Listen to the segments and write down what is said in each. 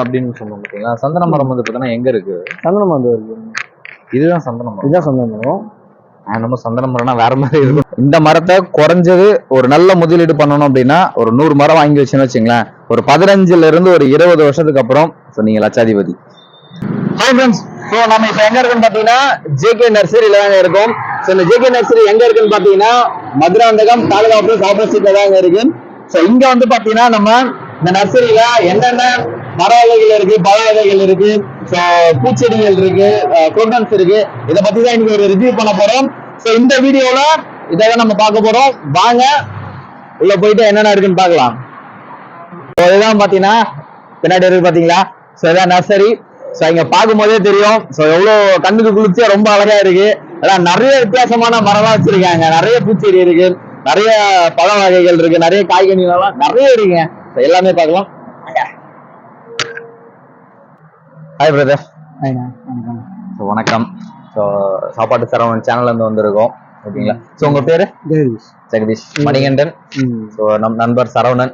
அப்படின்னு சொன்னோம் பாத்தீங்களா? சந்தன மரம் வந்து பார்த்தீங்கன்னா எங்க இருக்கு? சந்தனம் வந்து இருக்கு. இதுதான் சந்தன மரம். இதுதான் சந்தனம் மரம். நம்ம சந்தன மரம்னா வேற மாதிரி இருக்கும். இந்த மரத்தை குறைஞ்சது ஒரு நல்ல முதலீடு பண்ணணும் அப்படின்னா ஒரு நூறு மரம் வாங்கி வச்சுன்னு வச்சுங்களேன். ஒரு பதினஞ்சுல இருந்து ஒரு இருபது வருஷத்துக்கு அப்புறம் நீங்க லட்சாதிபதி. ஹாய் ஃப்ரெண்ட்ஸ் ஸோ நம்ம இப்போ எங்க இருக்குன்னு பார்த்தீங்கன்னா ஜேகே நர்சரியில தாங்க இருக்கோம். ஸோ இந்த ஜேகே நர்சரி எங்க இருக்குன்னு பார்த்தீங்கன்னா மதுராந்தகம் தாலுகா ஆஃபீஸ் ஆப்போசிட்ல தாங்க இருக்கு. ஸோ இங்க வந்து பார்த்தீங்கன்னா நம்ம இந்த நர்சரியில என்னென்ன மர வகைகள் இருக்கு பழ வகைகள் இருக்கு ஸோ பூச்செடிகள் இருக்கு குரோட்டன்ஸ் இருக்கு. இதை பத்தி தான் இன்னைக்கு ஒரு ரிவ்யூ பண்ண போறோம். ஸோ இந்த வீடியோல இதை நம்ம பார்க்க போறோம். வாங்க உள்ள போயிட்டு என்னென்ன இருக்குன்னு பார்க்கலாம். ஸோ இதுதான் பார்த்தீங்கன்னா பின்னாடி இருக்கு பார்த்தீங்களா? ஸோ இதான் நர்சரி ஸோ இங்க பார்க்கும்போதே தெரியும். ஸோ எவ்வளோ கண்ணுக்கு குளிர்ச்சியா ரொம்ப அழகா இருக்கு. அதான் நிறைய வித்தியாசமான மரம்லாம் வச்சிருக்காங்க. நிறைய பூச்செடி இருக்கு. நிறைய பழ வகைகள் இருக்கு. நிறைய காய்கறிகள்லாம் நிறைய இருக்குங்க. எல்லாமே பார்க்கலாம். ஹாய் பிரதர் ஸோ வணக்கம். ஸோ சாப்பாட்டு சரவணன் சேனல்ல இருந்து வந்திருக்கோம். ஓகேங்களா? ஸோ உங்க பேரு? ஜெகதீஷ். ஜெகதீஷ். மணிகண்டன். ஸோ நம் நண்பர் சரவணன்.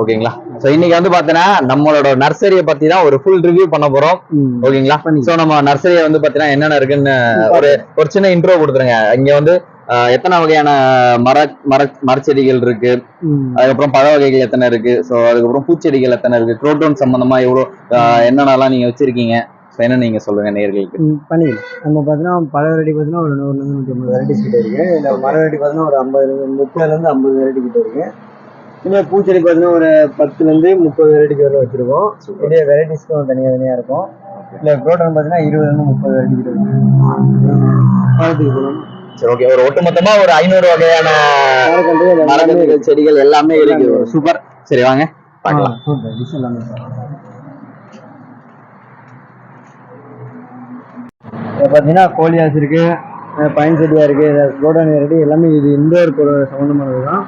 ஓகேங்களா? ஸோ இன்னைக்கு வந்து பாத்தீங்கன்னா நம்மளோட நர்சரியை பத்தி தான் ஒரு ஃபுல் ரிவ்யூ பண்ண போறோம். ஓகேங்களா. ஸோ நம்ம நர்சரியை வந்து பாத்தீங்கன்னா என்னென்ன இருக்குன்னு ஒரு ஒரு சின்ன இன்ட்ரோ கொடுத்துருங்க. இங்க வந்து எத்தனை வகையான மர மர மரச்செடிகள் இருக்கு? அதுக்கப்புறம் பழ வகைகள் எத்தனை இருக்கு? ஸோ அதுக்கப்புறம் பூச்செடிகள் எத்தனை இருக்கு? குரோட்டோன் சம்பந்தமா எவ்வளோ என்னென்னலாம் நீங்க வச்சிருக்கீங்க? என்ன நீங்க சொல்லுங்க நேர்களுக்கு? பண்ணிக்கலாம் நம்ம பார்த்தீங்கன்னா பழ வெரைட்டி பார்த்தீங்கன்னா ஒரு நூறுலேருந்து நூற்றி ஐம்பது வெரைட்டிஸ் கிட்ட இருக்கு. இல்லை மர வெரைட்டி பார்த்தீங்கன்னா ஒரு ஐம்பது முப்பதுலேருந்து ஐம்பது வெரைட்டி கிட்ட இருக்கு. இல்லை பூச்செடி பார்த்தீங்கன்னா ஒரு பத்துலேருந்து முப்பது வெரைட்டி வரை வச்சிருக்கோம். இதே வெரைட்டிஸ்க்கும் தனியாக தனியாக இருக்கும். இல்லை குரோட்டன் பார்த்தீங்கன்னா இருபதுலேருந்து முப்பது வெரைட்டி கிட்ட இருக்கு பழத்துக்கு போகணும் சரி ஓகே. ஒரு ஒட்டுமொத்தமா ஒரு ஐநூறு வகையான மரக்கன்றுகள் செடிகள் எல்லாமே இருக்கு. சூப்பர். சரி வாங்க. பார்க்கலாம். பார்த்தீங்கன்னா கோலியாஸ் இருக்கு பைன் செடியா இருக்கு குரோடன் வெரைட்டி எல்லாமே இது இண்டோர் சம்மந்தமானது தான்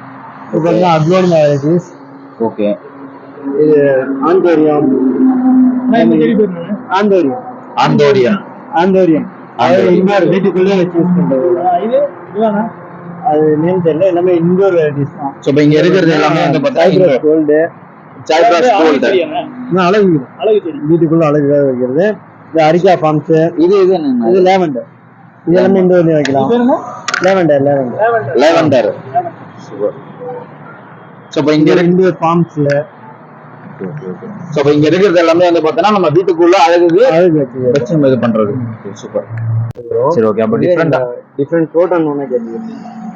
இப்போ பார்த்தீங்கன்னா அக்லோனியா வெரைட்டிஸ் ஓகே இது ஆந்தோரியம் ஆந்தோரியம் ஆந்தோரியா ஆந்தோரியம் அது ஆந்தோரியம். இண்டோர் வீட்டுக்குள்ளே யூஸ் பண்றது. அது நேம் தெரியல எல்லாமே இண்டோர் வெரைட்டிஸ் தான். ஸோ இப்போ இங்க இருக்கிறது எல்லாமே பார்த்தா கோல்டு சாய்ப்ரஸ் கோல்டு அழகு அழகு செடி வீட்டுக்குள்ள அழகுக்காக வைக்கிறது. இந்த அரிக்கா ஃபார்ம்ஸ் இது இது என்ன? இது லேவண்டர் இது எல்லாமே இண்டோர்லயும் வைக்கலாம். லேவண்டர் லேவண்டர் லேவண்டர் ஸோ இப்போ இங்க இருக்கு இண்டோர் ஃபார்ம்ஸ்ல ஸோ இப்போ இங்க இருக்கிறது எல்லாமே வந்து பார்த்தோன்னா நம்ம வீட்டுக்குள்ள அழகுக்கு அழகு வச்சு இது பண்றது. சூப்பர் சரி ஓகே அப்போ டிஃப்ரெண்டா டிஃப்ரெண்ட் ப்ரோட்டான் ஒன்று கேட்டு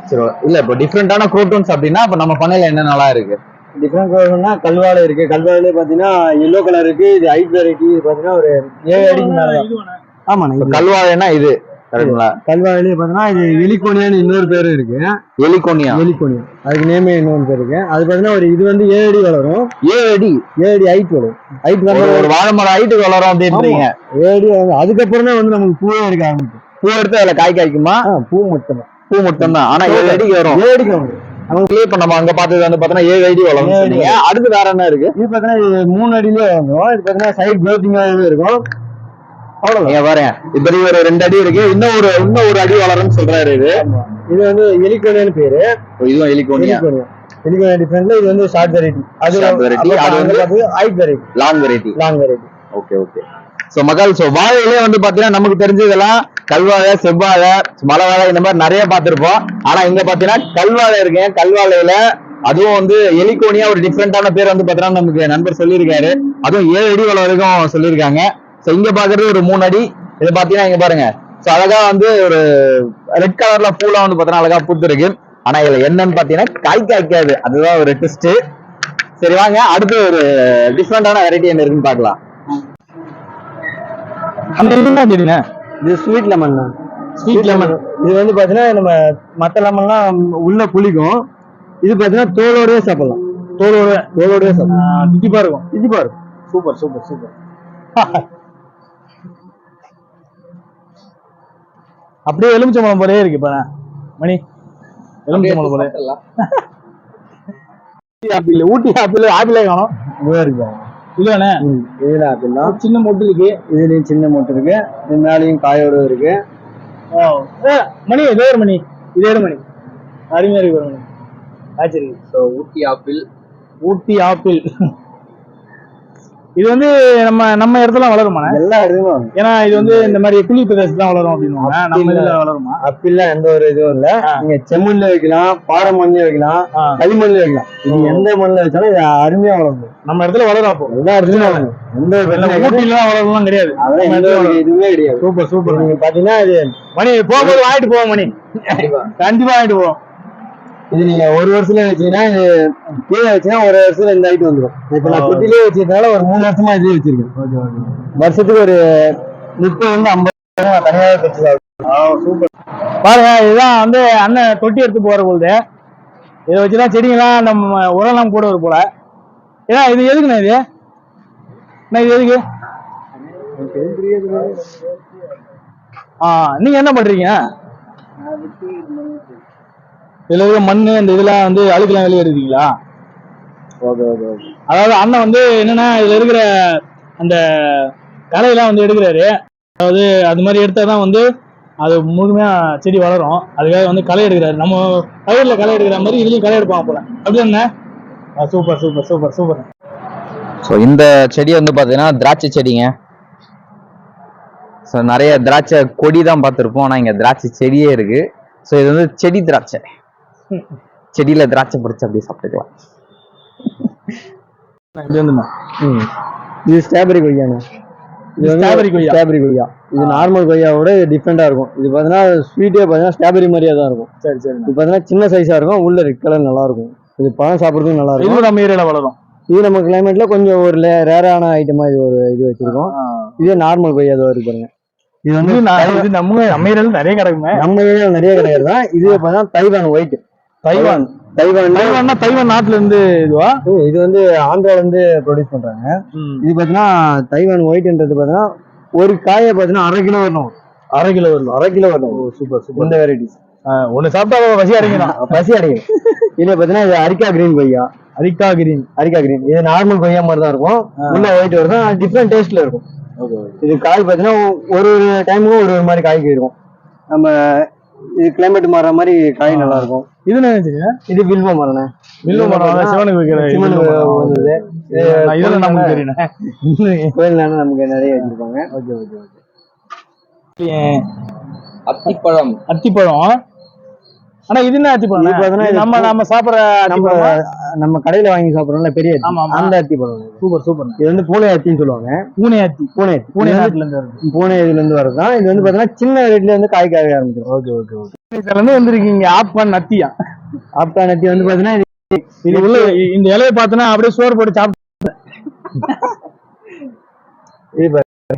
சரி. இல்ல இப்போ டிஃப்ரெண்டான குரோட்டோன்ஸ் அப்படின்னா இப்போ நம்ம பண்ணையில என்ன நல்லா இருக்கு? டிஃப்ரெண்ட் ப்ரோட்டான்னா கல்வாழை இருக்கு. கல்வாழையிலே பார்த்தீங்கன்னா எல்லோ கலர் இருக்கு. இது ஹைட் வெரைட்டி இது பார்த்தீங்கன்னா ஒரு ஏழு அடிக்கு மேலே ஆமாண்ணா கல்வாழைனா இது. கரெக்டுங்களா கல்வாழையிலே பார்த்தீங்கன்னா இது எலிகோனியான்னு இன்னொரு பேர் இருக்கு. எலிகோனியா? எலிகோனியா. அதுக்கு நேமே இன்னொரு பேர் இருக்கு. அது பார்த்தீங்கன்னா ஒரு இது வந்து ஏழு அடி வளரும். ஏழு அடி ஏழு அடி ஹைட் வரும். ஹைட் ஒரு வாழை மரம் ஹைட்டுக்கு வளரும் அப்படின்றீங்க. ஏழு அடி வளரும் அதுக்கப்புறம் தான் வந்து நமக்கு பூவே எடுக்க ஆரம்பிக்கும். பூ எடுத்து அதுல காய் காய்க்குமா? பூ மட்டும் தான் பூ மட்டும் தான் ஆனா ஏழு அடிக்கு வரும். ஏழு அடிக்கு வரும். கிளியர் பண்ண அங்க பார்த்தது வந்து பார்த்தோன்னா ஏழு அடி வளரும் அடி. அடுத்து வேற என்ன இருக்கு? இது பார்த்தீங்கன்னா இது மூணு அடியிலே வந்துடும் இது பார்த்தீங்கன்னா சைட் க்ரோத்திங்காகவே இருக்கும். நீங்க பாருங்க இப்படி ஒரு ரெண்டு அடி இருக்கு. இன்னும் ஒரு இன்னும் ஒரு அடி வளரும்னு சொல்றாரு இது. இது வந்து எலிகோனியான்னு பேரு. இதுவும் எலிகோனியா எலிகோனியா டிஃபரெண்ட்ல இது வந்து ஷார்ட் வெரைட்டி அது variety, அது வந்து height variety long variety long variety okay okay so மக்கள் சோ வாழையிலே வந்து பாத்தீங்கன்னா நமக்கு தெரிஞ்சதெல்லாம் கல்வாழை செவ்வாழை மலை வாழை இந்த மாதிரி நிறைய பார்த்திருப்போம். ஆனா இங்க பாத்தீங்கன்னா கல்வாழை இருக்கேன் கல்வாழையில அதுவும் வந்து எலிகோனியா ஒரு டிஃப்ரெண்டான பேர் வந்து பாத்தீங்கன்னா நமக்கு நண்பர் சொல்லியிருக்காரு. அதுவும் ஏழு அடி வள வரைக்கும் சொல்லியிருக்காங்க. சோ இங்க பாக்குறது ஒரு மூணு அடி. இது பாத்தீங்கன்னா இங்க பாருங்க. சோ அழகா வந்து ஒரு ரெட் கலர்ல பூலாம் வந்து பாத்தீங்கன்னா அழகா பூத்து இருக்கு ஆனா இதுல என்னன்னு பாத்தீங்கன்னா காய் காய்க்காது. அதுதான் ஒரு ட்விஸ்ட் சரி வாங்க. அடுத்து ஒரு டிஃப்ரெண்டான வெரைட்டி என்ன இருக்குன்னு பார்க்கலாம். அந்த என்ன தெரியுங்க இது ஸ்வீட் லெமன் தான். ஸ்வீட் லெமன் இது வந்து பாத்தீங்கன்னா நம்ம மத்த லெமன்லாம் உள்ள புளிக்கும். இது பாத்தீங்கன்னா தோலோடவே சாப்பிடலாம். தோலோட தோலோடவே சாப்பிடலாம். தித்திப்பா இருக்கும். தித்திப்பா இருக்கும். Super super super. அப்படியே எலுமிச்சம்பழம் போலயே இருக்கு இப்ப மணி எலுமிச்சம்பழம் போல ஆப்பிள் ஊட்டி ஆப்பிள் ஆப்பிளே காணும். இருக்கு இல்லண்ணே இதுல ஆப்பிள் தான். சின்ன மொட்டு இருக்கு. இதுலயும் சின்ன மூட்டை இருக்கு. இது மேலேயும் காயோட இருக்கு. மணி இதே ஒரு மணி. இதே ஒரு மணி. அருமையா இருக்கு ஒரு மணி. ஆச்சரியம். So Ooty apple. Ooty apple. இது வந்து நம்ம நம்ம இடத்துல வளருமாண்ணே எல்லா இடத்துக்கும் வரும். ஏன்னா இது வந்து இந்த மாதிரி குழி பிரதேசம் தான் வளரும் அப்படின்னு நம்ம இதுல வளருமா? அப்படிலாம் எந்த ஒரு இதுவும் இல்ல. நீங்க செம்மண்ல வைக்கலாம் பாறை மண்ணில் வைக்கலாம். களிமண்ல வைக்கலாம். இது எந்த மண்ணில் வச்சாலும் இது அருமையா வளரும். நம்ம இடத்துல வளரும் அப்போ. எல்லா இடத்துலயும் வளரும். எந்த. ஊட்டிலாம் வளரலாம் கிடையாது. அதெல்லாம் இதுவுமே கிடையாது. Super super. நீங்க பாத்தீங்கன்னா இது மணி போகும்போது வாங்கிட்டு போவோம் மணி. கண்டிப்பா வாங்கிட்டு போவோம். இது நீங்க ஒரு வருஷத்துல வச்சீங்கன்னா இது கீழே வச்சீங்கன்னா ஒரு வருஷத்துல இந்த ஐட்டம் வந்துடும் இப்ப நான் ஓ. குட்டிலேயே வச்சிருக்கனால ஒரு மூணு வருஷமா இதே வச்சிருக்கேன். வருஷத்துக்கு ஒரு முப்பது வந்து ஐம்பது தனியாக வச்சு பாருங்க இதுதான் வந்து அண்ணன் தொட்டி எடுத்து போற பொழுது. இதை வச்சுதான் செடிங்கெல்லாம் நம்ம உரம்லாம் கூட வரும் போல. ஏன்னா இது எதுக்குண்ணா இது? அண்ணா, இது எதுக்கு? ஆ நீங்க என்ன பண்றீங்க? இதுல இருக்க மண்ணு இந்த இதெல்லாம் வந்து அழுக்கெல்லாம் வெளியே எடுத்தீங்களா ஓகே ஓகே ஓகே. அதாவது அண்ணன் வந்து என்னன்னா இதுல இருக்கிற அந்த களையெல்லாம் வந்து எடுக்கிறாரு. அதாவது அது மாதிரி எடுத்தாதான் வந்து அது முழுமையா செடி வளரும். அதுக்காக வந்து களை எடுக்கிறாரு. நம்ம பயிர்ல களை எடுக்கிற மாதிரி இதுலயும் களை எடுப்பாங்க போல. அப்படி என்ன super super super super. So இந்த செடி வந்து பார்த்தீங்கன்னா திராட்சை செடிங்க. ஸோ நிறைய திராட்சை கொடி தான் பார்த்துருப்போம். ஆனால் இங்கே திராட்சை செடியே இருக்கு. ஸோ இது வந்து செடி திராட்சை. செடியில திராட்சை பிடிச்சி அப்படியே சாப்பிட்டுக்கலாம். இது வந்துண்ணா ம். இது ஸ்ட்ராபெரி கொய்யாண்ணா. இது Strawberry கொய்யா. ஸ்ட்ராபெரி கொய்யா. இது நார்மல் கொய்யாவோட டிஃப்ரெண்டா இருக்கும். இது பார்த்தீங்கன்னா ஸ்வீட்டே பார்த்தீங்கன்னா ஸ்ட்ராபெரி மாதிரியே தான் இருக்கும். சரி சரி. இது பார்த்தீங்கன்னா சின்ன சைஸா இருக்கும். உள்ள ரெட் கலர் நல்லா இருக்கும். இது பழம் சாப்பிட்றதுக்கும் நல்லா இருக்கும். இது நம்ம ஏரியால வளரும். இது நம்ம கிளைமேட்ல கொஞ்சம் ஒரு ரேரான ஐட்டமா இது ஒரு இது வச்சிருக்கோம். இதே நார்மல் கொய்யா தான் இருக்கு பாருங்க. இது வந்து நம்ம நம்ம ஏரியால நிறைய கிடக்குமே. நம்ம ஏரியாவில் நிறைய கிடையாது. தான் இது பார்த்தீங்கன்னா தைவான் ஒயிட் தைவான். தைவான் தைவான்னா தைவான் நாட்டுல இருந்து இதுவா இது வந்து ஆந்திரால இருந்து ப்ரொடியூஸ் பண்றாங்க இது பார்த்தீங்கன்னா தைவான் ஒயிட்ன்றது பார்த்தீங்கன்னா ஒரு காயை பார்த்தீங்கன்னா அரை கிலோ வரணும். அரை கிலோ வரும் அரை கிலோ வரணும். சூப்பர் சூப்பர் இந்த வெரைட்டிஸ் ஒண்ணு சாப்பிட்டா பசி அடைங்கண்ணா பசி அடையும். இதுல பார்த்தீங்கன்னா இது அரிக்கா கிரீன் கொய்யா. அரிக்கா கிரீன் அரிக்கா கிரீன் இது நார்மல் கொய்யா மாதிரி தான் இருக்கும். உள்ள ஒயிட் வரும் டிஃப்ரெண்ட் டேஸ்ட்ல இருக்கும். இது காய் பார்த்தீங்கன்னா ஒரு ஒரு டைமுக்கும் ஒரு ஒரு மாதிரி காய்க்கு இருக்கும் நம்ம இது கிளைமேட் மாறுற மாதிரி காய் நல்லா இருக்கும். இது என்ன நினைச்சீங்க இது வில்வ மரம் வில்லு மரம் சிவனுக்கு வைக்கிற சிவனுக்கு. வந்தது. இதெல்லாம் நமக்கு தெரியும் கோயில் நமக்கு நிறைய வச்சிருப்பாங்க. Okay okay okay. அத்திப்பழம். அத்திப்பழம்? ஆனா இது என்ன அத்திப்பழம் நம்ம நம்ம சாப்பிடுற நம்ம அத்திப்பழம்? நம்ம கடையில வாங்கி சாப்பிடுறோம்ல பெரிய. அந்த அத்தி பழம். Super super. இது வந்து பூனை அத்தின்னு சொல்லுவாங்க. பூனை அத்தி. பூனை. பூனை வந்து இருந்து வருது. பூனை இதுல இருந்து வரதுதான். இது வந்து பாத்தீங்கன்னா சின்ன ரேட்ல இருந்து காய் காய ஆரம்பிச்சிடும் ஓகே ஓகே ஓகே. இதுல இருந்து வந்திருக்கீங்க. ஆப்கான் அத்தியா ஆப்கான் அத்தி வந்து பாத்தீங்கன்னா இது உள்ள இந்த இலையை பார்த்தோன்னா அப்படியே சோறு போட்டு சாப்பிட்டு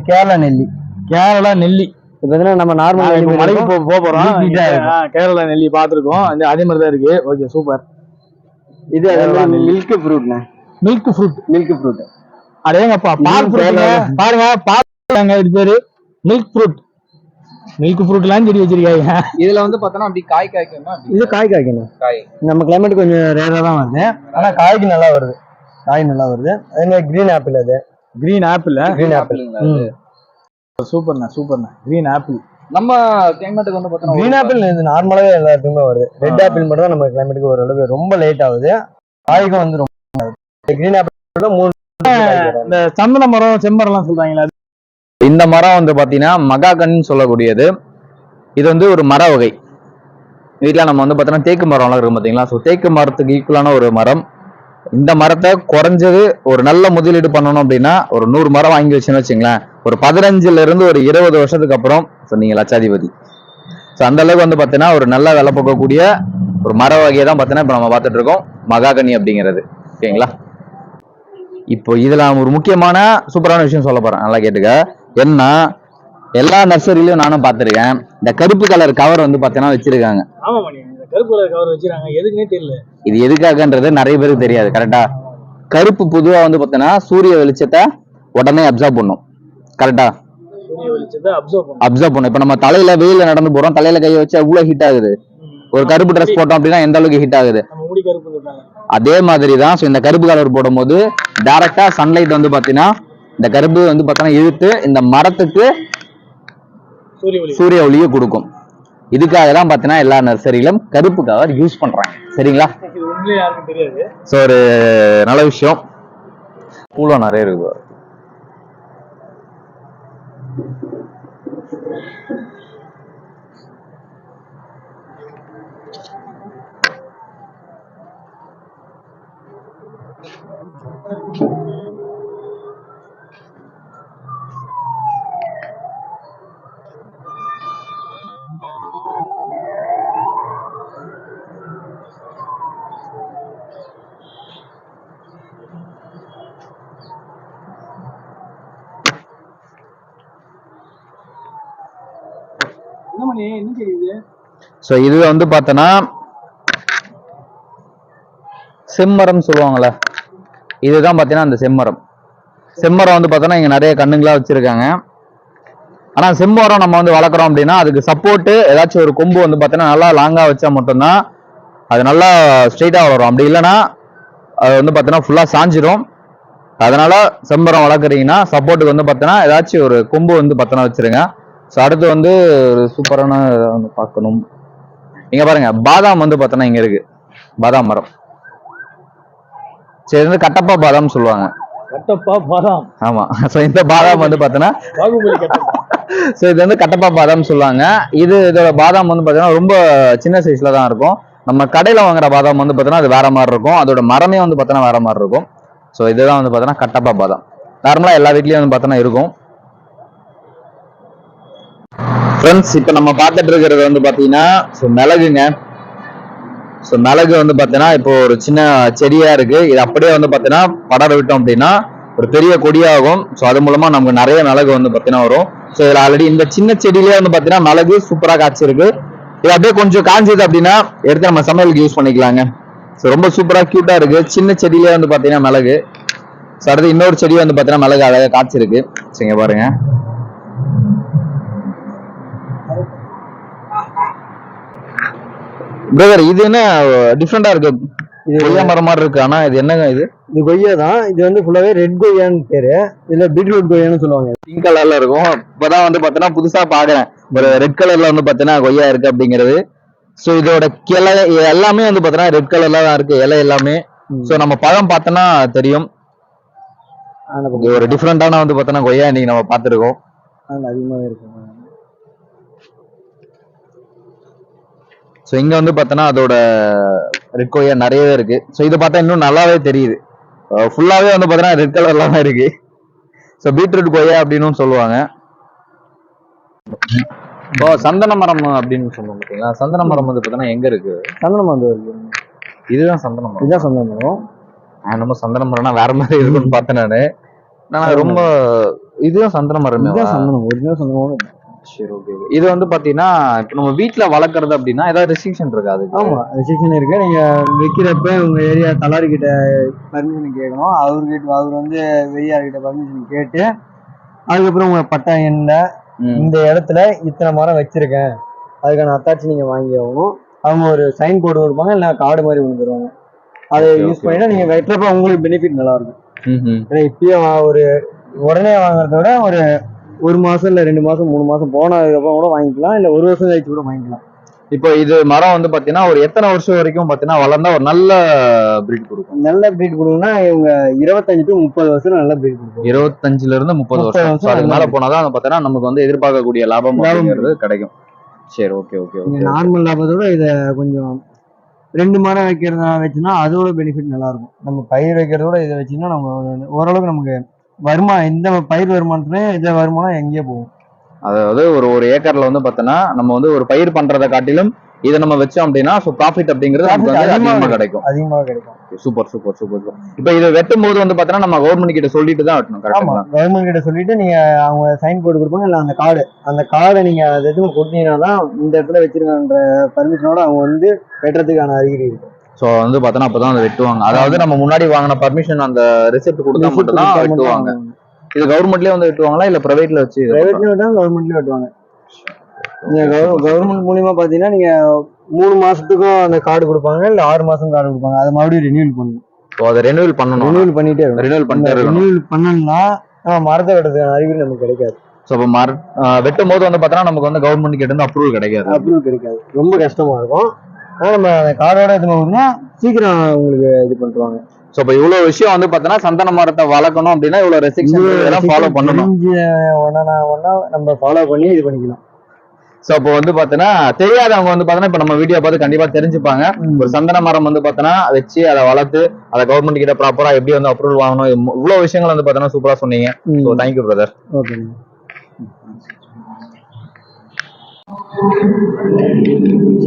கேரளா நெல்லி. கேரளா நெல்லி. இது பாத்தீங்கன்னா நம்ம நார்மல் மலைக்கு போக போறோம். கேரளா நெல்லி பாத்துருக்கோம் அதே மாதிரி தான் இருக்கு. Okay super. இது நெல்லி. மில்க் ஃப்ரூட்ண்ணே மில்க் ஃப்ரூட் மில்க் ஃப்ரூட் அடேங்கப்பா பால் கேரளா. பாருங்க பாருங்க இது பேரு. மில்க் ஃப்ரூட் மில்க் ஃப்ரூட்லாம் செடி வச்சிருக்காங்க இதுல வந்து பார்த்தோன்னா அப்படி காய் காய்க்குமா இது காய் காய்க்கணும். காய். நம்ம கிளைமேட் கொஞ்சம் ரேரா தான் வருது. ஆனா காய்க்கு நல்லா வருது. காய் நல்லா வருது. அதே மாதிரி கிரீன் ஆப்பிள் அது. கிரீன் ஆப்பிள் கிரீன் ஆப்பிள் சூப்பர்ண்ணா சூப்பர்ண்ணா. கிரீன் ஆப்பிள் நம்ம கிளைமேட்டுக்கு வந்து பார்த்தோன்னா கிரீன் ஆப்பிள் இது நார்மலாவே எல்லாத்துக்குமே வருது. ரெட் ஆப்பிள் மட்டும் தான் நம்ம கிளைமேட்டுக்கு ஓரளவுக்கு ரொம்ப லேட் ஆகுது. காய்க்கும் வந்து ரொம்ப கிரீன் ஆப்பிள் மூணு. இந்த சந்தன மரம் செம்மரம்லாம் சொல்றாங்களா இந்த மரம் வந்து பார்த்தீங்கன்னா மகாகன்னு சொல்லக்கூடியது. இது வந்து ஒரு மர வகை. வீட்டில் நம்ம வந்து பார்த்தோன்னா தேக்கு மரம்லாம் இருக்கும் பார்த்தீங்களா? ஸோ தேக்கு மரத்துக்கு ஈக்குவலான ஒரு மரம். இந்த மரத்தை குறைஞ்சது ஒரு நல்ல முதலீடு பண்ணணும் அப்படின்னா ஒரு நூறு மரம் வாங்கி வச்சுன்னு வச்சுங்களேன். ஒரு பதினஞ்சுல இருந்து ஒரு இருபது வருஷத்துக்கு அப்புறம் ஸோ நீங்க லட்சாதிபதி. ஸோ அந்த அளவுக்கு வந்து பார்த்தீங்கன்னா ஒரு நல்ல விலை போக்கக்கூடிய ஒரு மர வகையை தான் பார்த்தீங்கன்னா இப்போ நம்ம பார்த்துட்டு இருக்கோம். மகாகனி அப்படிங்கிறது. ஓகேங்களா? இப்போ இதுல ஒரு முக்கியமான சூப்பரான விஷயம் சொல்ல போறேன். நல்லா கேட்டுக்க. என்ன எல்லா நர்சரியிலும் நானும் பார்த்திருக்கேன். இந்த கருப்பு கலர் கவர் வந்து பார்த்தீங்கன்னா வச்சிருக்காங்க. கருப்பு கலர் கவர் வச்சிருக்காங்க. எதுக்குன்னே தெரியல. இது எதுக்காகன்றது நிறைய பேருக்கு தெரியாது. கரெக்டா கருப்பு பொதுவா வந்து பார்த்தீங்கன்னா சூரிய வெளிச்சத்தை உடனே அப்சர்வ் பண்ணும். கரெக்டா அப்சர்வ் பண்ணும் இப்போ நம்ம தலையில வெயில நடந்து போறோம். தலையில கையை வச்சு அவ்வளவு ஹீட் ஆகுது. ஒரு கருப்பு ட்ரெஸ் போட்டோம் அப்படின்னா எந்த அளவுக்கு ஹீட் ஆகுது? அதே மாதிரி தான் இந்த கருப்பு கலர் போடும்போது டைரக்டா சன்லைட் வந்து பார்த்தீங்கன்னா இந்த கருப்பு வந்து பார்த்தீங்கன்னா இழுத்து இந்த மரத்துக்கு சூரிய ஒளி. சூரிய ஒளியை கொடுக்கும். இதுக்காக தான் பார்த்தீங்கன்னா எல்லா நர்சரியிலும் கருப்பு கவர் யூஸ் பண்றாங்க. சரிங்களா? ஸோ ஒரு நல்ல விஷயம். பூலாம் நிறைய இருக்கு ஸோ இது வந்து பார்த்தோன்னா செம்மரம் சொல்லுவாங்களே இதுதான் பார்த்தீங்கன்னா அந்த செம்மரம். செம்மரம் வந்து பார்த்தோன்னா இங்கே நிறைய கண்ணுங்களாக வச்சுருக்காங்க. ஆனால் செம்மரம் நம்ம வந்து வளர்க்குறோம் அப்படின்னா அதுக்கு சப்போர்ட்டு ஏதாச்சும் ஒரு கொம்பு வந்து பார்த்தோன்னா நல்லா லாங்காக வச்சா மட்டும்தான் அது நல்லா ஸ்ட்ரெயிட்டாக வளரும். அப்படி இல்லைன்னா அது வந்து பார்த்தோன்னா ஃபுல்லாக சாஞ்சிரும். அதனால் செம்மரம் வளர்க்குறீங்கன்னா சப்போர்ட்டுக்கு வந்து பார்த்தோன்னா ஏதாச்சும் ஒரு கொம்பு வந்து பார்த்தோன்னா வச்சுருங்க. ஸோ அடுத்து வந்து ஒரு சூப்பரான இதை வந்து பார்க்கணும். இங்க பாருங்க பாதாம் வந்து பார்த்தோன்னா இங்க இருக்கு. பாதாம் மரம். சரி இது வந்து கட்டப்பா பாதாம் சொல்லுவாங்க. கட்டப்பா பாதாம். ஆமா. இந்த பாதாம் வந்து கட்டப்பா. ஸோ இது வந்து கட்டப்பா பாதாம் சொல்லுவாங்க. இது இதோட பாதாம் வந்து பார்த்தீங்கன்னா ரொம்ப சின்ன சைஸ்ல தான் இருக்கும். நம்ம கடையில வாங்குற பாதாம் வந்து பார்த்தீங்கன்னா அது வேற மாதிரி இருக்கும். அதோட மரமே வந்து பார்த்தீங்கன்னா வேற மாதிரி இருக்கும். ஸோ இதுதான் வந்து பார்த்தீங்கன்னா கட்டப்பா பாதாம். நார்மலா எல்லா வீட்லயும் வந்து பார்த்தீங்கன்னா இருக்கும். ஃப்ரெண்ட்ஸ் இப்போ நம்ம பார்த்துட்டு இருக்கிறது வந்து பார்த்தீங்கன்னா ஸோ மிளகுங்க. ஸோ மிளகு வந்து பார்த்தீங்கன்னா இப்போ ஒரு சின்ன செடியாக இருக்குது இது அப்படியே வந்து பார்த்தீங்கன்னா படர விட்டோம் அப்படின்னா ஒரு பெரிய கொடியாகும். ஸோ அது மூலமாக நமக்கு நிறைய மிளகு வந்து பார்த்தீங்கன்னா வரும். ஸோ இதில் ஆல்ரெடி இந்த சின்ன செடியிலே வந்து பார்த்தீங்கன்னா மிளகு சூப்பராக காய்ச்சிருக்கு. இது அப்படியே கொஞ்சம் காஞ்சது அப்படின்னா எடுத்து நம்ம சமையலுக்கு யூஸ் பண்ணிக்கலாங்க. ஸோ ரொம்ப சூப்பராக க்யூட்டாக இருக்குது சின்ன செடியிலே வந்து பார்த்தீங்கன்னா மிளகு. ஸோ அடுத்து இன்னொரு செடி வந்து பார்த்தீங்கன்னா மிளகு அழகாக காய்ச்சிருக்கு. சரிங்க பாருங்கள் பிரதர் இது என்ன டிஃப்ரெண்டா இருக்கு? இது கொய்யா மரம் மாதிரி இருக்கு. ஆனா இது என்னங்க இது? இது கொய்யா தான். இது வந்து ஃபுல்லாவே ரெட் கொய்யான்னு பேரு. இதுல பீட்ரூட் கொய்யான்னு சொல்லுவாங்க. பிங்க் கலர்ல இருக்கும். இப்பதான் வந்து பாத்தீங்கன்னா புதுசா பாக்குறேன். ஒரு ரெட் கலர்ல வந்து பாத்தீங்கன்னா கொய்யா இருக்கு அப்படிங்கிறது. சோ இதோட கிளை எல்லாமே வந்து பாத்தீங்கன்னா ரெட் கலர்ல தான் இருக்கு. இலை எல்லாமே. சோ நம்ம பழம் பார்த்தோன்னா தெரியும். ஒரு டிஃப்ரெண்டான வந்து பாத்தீங்கன்னா கொய்யா இன்னைக்கு நம்ம பார்த்திருக்கோம். அதிகமாவே இருக்கும் சோ இங்க வந்து பார்த்தோன்னா அதோட ரெட் கொய்யா நிறையவே இருக்கு. சோ இது பார்த்தா இன்னும் நல்லாவே தெரியுது. ஃபுல்லாவே வந்து பார்த்தோன்னா ரெட் கலர்ல தான் இருக்கு. சோ பீட்ரூட் கொய்யா அப்படின்னு சொல்லுவாங்க. இப்போ சந்தன மரம் அப்படின்னு சொல்லுவோம் பார்த்தீங்களா சந்தன மரம் வந்து பார்த்தோன்னா எங்க இருக்கு? சந்தனம் வந்து இருக்கு? இதுதான் சந்தன மரம். இதுதான் சந்தனம் நான் நம்ம சந்தன மரம்னா வேற மாதிரி இருக்கும்னு பார்த்தேன் நானு. நான் ரொம்ப இதுதான் சந்தன மரம் இதுதான் சந்தனம் ஒரிஜினல் சந்தனம் சரி ஓகே இது வந்து பாத்தீங்கன்னா இப்போ நம்ம வீட்ல வளர்க்கறது அப்படின்னா ஏதாவது ரெஸ்ட்ரிக்ஷன் இருக்கா அதுக்கு? ஆமா ரெஸ்ட்ரிக்ஷன் இருக்கு. நீங்க வைக்கிறப்ப உங்க ஏரியா தலாரி கிட்ட பர்மிஷன் கேட்கணும். அவர்கிட்ட அவர் வந்து வெறியார் கிட்ட பர்மிஷன் கேட்டு அதுக்கப்புறம் உங்க பட்டா என்ன. இந்த இடத்துல இத்தனை மரம் வச்சிருக்கேன். அதுக்கான அத்தாட்சி நீங்க வாங்கி ஆகணும் அவங்க ஒரு சைன் போர்டு கொடுப்பாங்க இல்ல கார்டு மாதிரி ஒன்று தருவாங்க. அதை யூஸ். பண்ணினா நீங்க வெட்டுறப்ப உங்களுக்கு பெனிஃபிட் நல்லா இருக்கும். ஏன்னா இப்பயே ஒரு உடனே வாங்குறத விட ஒரு ஒரு மாசம் இல்ல ரெண்டு மாசம் மூணு மாசம் போனதுக்கப்புறம் கூட வாங்கிக்கலாம். இல்ல ஒரு வருஷம் கழிச்சு கூட வாங்கிக்கலாம். இப்போ இது மரம் வந்து பாத்தீங்கன்னா ஒரு எத்தனை வருஷம் வரைக்கும் பாத்தீங்கன்னா வளர்ந்தா ஒரு நல்ல பிரீட் கொடுக்கும்? நல்ல பிரீட் கொடுங்கன்னா இவங்க இருபத்தஞ்சு டு முப்பது வருஷம் நல்ல பிரீட் கொடுக்கும். இருபத்தஞ்சுல இருந்து முப்பது வருஷம். அதுக்கு மேல. போனாதான் பாத்தீங்கன்னா நமக்கு வந்து எதிர்பார்க்கக்கூடிய லாபம். அப்படிங்கிறது கிடைக்கும். சரி ஓகே ஓகே நார்மல் லாபத்தோட இதை கொஞ்சம் ரெண்டு மரம் வைக்கிறதா வச்சுன்னா அதோட பெனிஃபிட் நல்லா இருக்கும் நம்ம பயிர் வைக்கிறதோட இதை வச்சீங்கன்னா நம்ம ஓரளவுக்கு நமக்கு வருமானம் இந்த பயிர் வருமானத்துல இந்த வருமானம் எங்கேயே போகும். அதாவது ஒரு ஒரு ஏக்கர்ல வந்து பாத்தீங்கன்னா நம்ம வந்து ஒரு பயிர் பண்றதை காட்டிலும் இதை நம்ம வச்சோம் அப்படின்னா ஸோ ப்ராஃபிட் அப்படிங்கிறது நமக்கு வந்து Profit அதிகமா அதிகமா கிடைக்கும். அதிகமாக கிடைக்கும். சூப்பர் சூப்பர் சூப்பர் சூப்பர் இப்போ இதை வெட்டும் போது வந்து பாத்தீங்கன்னா நம்ம கவர்மெண்ட் கிட்ட சொல்லிட்டு தான் வெட்டணும் ஆமா கரெக்டா கவர்மெண்ட் கிட்ட சொல்லிட்டு நீங்க அவங்க சைன் போர்டு கொடுப்பாங்க இல்ல அந்த கார்டு. அந்த கார்டை நீங்க அது எதுவும் கொடுத்தீங்கன்னா தான் இந்த இடத்துல வச்சிருக்கான்ற பர்மிஷனோட அவங்க வந்து வெட்டுறதுக்கான அறிகுறி இருக்கு ஸோ வந்து பார்த்தோன்னா அப்பதான் அதை வெட்டுவாங்க. அதாவது நம்ம முன்னாடி வாங்கின பர்மிஷன் அந்த ரெசிப்ட் கொடுத்தா மட்டும் தான் வெட்டுவாங்க. இது கவர்மெண்ட்லயே வந்து வெட்டுவாங்களா இல்ல பிரைவேட்ல வச்சு பிரைவேட்லயும் வெட்டுவாங்க? கவர்மெண்ட்லயும் வெட்டுவாங்க. கவர்மெண்ட் மூலியமா பாத்தீங்கன்னா நீங்க மூணு மாசத்துக்கும் அந்த கார்டு கொடுப்பாங்க இல்ல ஆறு மாசம் கார்டு கொடுப்பாங்க. அதை மறுபடியும் ரினியூல் பண்ணணும். ஸோ அதை ரெனுவல் பண்ணணும். ரினியூல் பண்ணிட்டே இருக்கணும். ரெனுவல் பண்ணிட்டே ரினியூல் பண்ணணும்னா மரத்தை வெட்டுறதுக்கான அறிகுறி நமக்கு கிடைக்காது. ஸோ இப்போ மர வெட்டும் போது வந்து பார்த்தோன்னா நமக்கு வந்து கவர்மெண்ட் கிட்ட இருந்து அப்ரூவல் கிடைக்காது. அப்ரூவல் கிடைக்காது. ரொம்ப கஷ்டமா இருக்கும். ஆனா நம்ம கார்டோட இது சீக்கிரம் உங்களுக்கு இது பண்ணிடுவாங்க சோ இப்போ இவ்வளவு விஷயம் வந்து பாத்தீங்கன்னா சந்தன மரத்தை வளர்க்கணும் அப்படின்னா இவ்வளவு ரெஸ்ட்ரிக்ஷன் ஃபாலோ பண்ணணும். ஒன்னா ஒன்னா நம்ம ஃபாலோ பண்ணி இது பண்ணிக்கலாம். சோ இப்போ வந்து பாத்தீங்கன்னா தெரியாதவங்க வந்து பாத்தீங்கன்னா இப்ப நம்ம வீடியோ பார்த்து கண்டிப்பா தெரிஞ்சுப்பாங்க. ஒரு சந்தன மரம் வந்து பாத்தீங்கன்னா வச்சு அதை வளர்த்து அதை கவர்மெண்ட் கிட்ட ப்ராப்பரா எப்படி வந்து அப்ரூவல் வாங்கணும் இவ்வ- இவ்வளவு விஷயங்கள் வந்து பாத்தீங்கன்னா சூப்பரா சொன்னீங்க. So thank you brother okay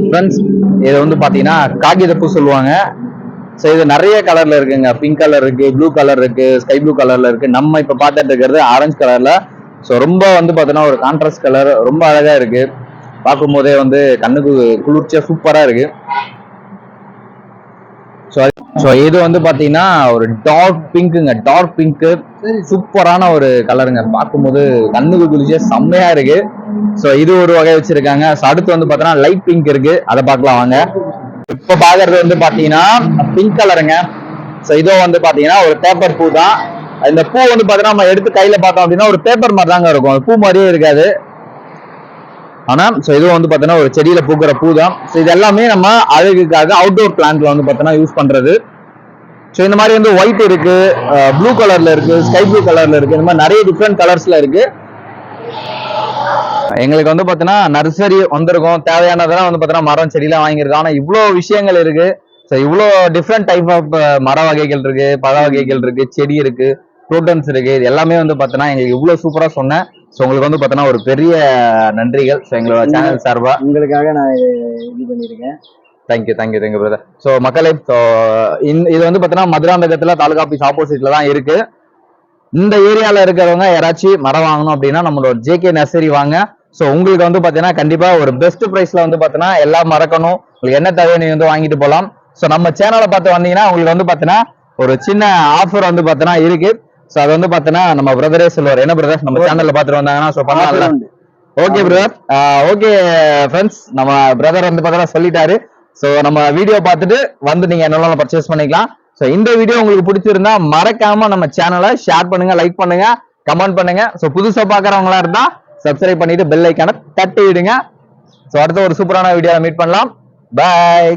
friends இது வந்து பார்த்தீங்கன்னா காகிதப்பூ சொல்லுவாங்க. ஸோ இது நிறைய கலர்ல இருக்குங்க. பிங்க் கலர் இருக்கு ப்ளூ கலர் இருக்கு ஸ்கை ப்ளூ கலர்ல இருக்கு. நம்ம இப்போ பார்த்துட்டு இருக்கிறது ஆரஞ்சு கலர்ல ஸோ ரொம்ப வந்து பார்த்தோன்னா ஒரு கான்ட்ராஸ்ட் கலர் ரொம்ப அழகா இருக்கு. பார்க்கும்போதே வந்து கண்ணுக்கு குளிர்ச்சியாக சூப்பராக இருக்கு. ஸோ ஸோ இது வந்து பாத்தீங்கன்னா ஒரு டார்க் பிங்க்குங்க டார்க் பிங்க் சூப்பரான ஒரு கலருங்க பார்க்கும்போது கண்ணுக்கு குளிர்ச்சியா செம்மையா இருக்கு. ஸோ இது ஒரு வகை வச்சிருக்காங்க. ஸோ அடுத்து வந்து பாத்தீங்கன்னா லைட் பிங்க் இருக்கு. அதை பார்க்கலாம் வாங்க. இப்ப பாக்குறது வந்து பாத்தீங்கன்னா பிங்க் கலருங்க சோ இதோ வந்து பாத்தீங்கன்னா ஒரு பேப்பர் பூ தான். இந்த பூ வந்து பாத்தீங்கன்னா நம்ம எடுத்து கையில பார்த்தோம் அப்படின்னா ஒரு பேப்பர் மாதிரி தாங்க இருக்கும் பூ மாதிரியே இருக்காது. ஆனா ஸோ இதுவும் வந்து பார்த்தோன்னா ஒரு செடியில பூக்கிற பூ தான் ஸோ இது எல்லாமே நம்ம அழகுக்காக அவுட்டோர் பிளான்ட்ல வந்து பார்த்தோன்னா யூஸ் பண்றது. ஸோ இந்த மாதிரி வந்து ஒயிட் இருக்கு ப்ளூ கலர்ல இருக்கு ஸ்கை ப்ளூ கலர்ல இருக்கு இந்த மாதிரி நிறைய டிஃப்ரெண்ட் கலர்ஸ்ல இருக்கு. எங்களுக்கு வந்து பார்த்தீங்கன்னா நர்சரி வந்திருக்கும். தேவையானதெல்லாம் வந்து பார்த்தீங்கன்னா மரம் செடியெல்லாம் வாங்கியிருக்கோம். ஆனால் இவ்வளோ விஷயங்கள் இருக்கு. ஸோ இவ்வளோ டிஃப்ரெண்ட் டைப் ஆஃப் மர வகைகள் இருக்கு பழ வகைகள் இருக்கு செடி இருக்கு. ஃப்ரூட்டன்ஸ் இருக்கு. இது எல்லாமே வந்து பாத்தீங்கன்னா எங்களுக்கு இவ்வளோ சூப்பரா சொன்னேன். ஸோ உங்களுக்கு வந்து பாத்தீங்கன்னா ஒரு பெரிய நன்றிகள். ஸோ எங்களோட சேனல் சார்பா. உங்களுக்காக நான் இது பண்ணியிருக்கேன். Thank you thank you thank you brother so மக்களே ஸோ இது வந்து பார்த்தீங்கன்னா மதுராந்தகத்தில் தாலுகா ஆஃபீஸ் ஆப்போசிட்ல தான் இருக்கு. இந்த ஏரியால இருக்கிறவங்க யாராச்சும் மரம் வாங்கணும் அப்படின்னா நம்மளோட ஜேகே நர்சரி வாங்க. ஸோ உங்களுக்கு வந்து பார்த்தீங்கன்னா கண்டிப்பா ஒரு பெஸ்ட் ப்ரைஸ்ல வந்து பார்த்தீங்கன்னா எல்லாம் மறக்கணும். உங்களுக்கு என்ன தேவையோ நீங்க வந்து வாங்கிட்டு போகலாம் ஸோ நம்ம சேனலை பார்த்து வந்தீங்கன்னா உங்களுக்கு வந்து பார்த்தீங்கன்னா ஒரு சின்ன ஆஃபர் வந்து பார்த்தீங்கன்னா இருக்கு. ஸோ அது வந்து பார்த்தீங்கன்னா நம்ம பிரதரே சொல்லுவார். என்ன பிரதர் நம்ம சேனல்ல பார்த்துட்டு வந்தாங்கன்னா ஸோ பண்ணலாம்ல ஓகே பிரதர் ஓகே ஃப்ரெண்ட்ஸ் நம்ம பிரதர் வந்து பார்த்தா சொல்லிட்டாரு. ஸோ நம்ம வீடியோ பார்த்துட்டு வந்து நீங்க என்னெல்லாம் பர்ச்சேஸ் பண்ணிக்கலாம். ஸோ இந்த வீடியோ உங்களுக்கு பிடிச்சிருந்தா மறக்காம நம்ம சேனலை ஷேர் பண்ணுங்க லைக் பண்ணுங்க கமெண்ட் பண்ணுங்க. ஸோ புதுசா பார்க்குறவங்களா இருந்தா சப்ஸ்கிரைப் பண்ணிட்டு பெல் ஐக்கான தட்டி விடுங்க. ஸோ அடுத்த ஒரு சூப்பரான வீடியோவை மீட் பண்ணலாம். பாய்